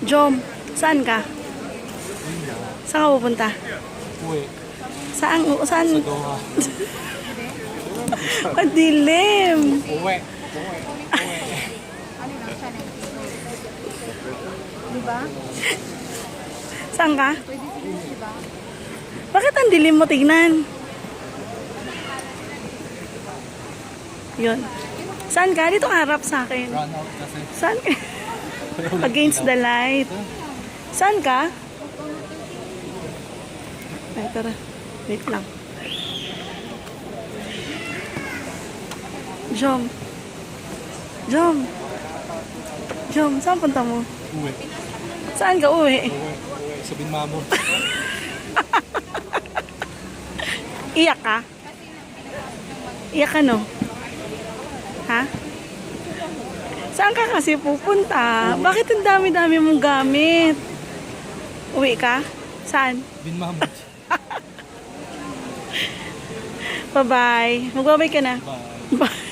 Jom, saan ka? Saan ka pupunta? Uwi. Saan? Saan? Sa Doha. Madilim. Uwi. Saan ka? Bakit ang dilim mo tignan? Yun. Saan ka? Dito harap sa akin. Saan ka? Against the light. Saan ka? Ay, tara. Wait lang. Jom. Jom. Jom, saan punta mo? Uwi. Saan ka uwi? Uwi. Uwi. Sabihin mamo. Iyak ka? Iyak ka no? Ha? Saan ka kasi pupunta? Bakit ang dami-dami mong gamit? Uwi ka? Saan? Bin mamo. Bye-bye. Magbabay ka na. Bye. Bye.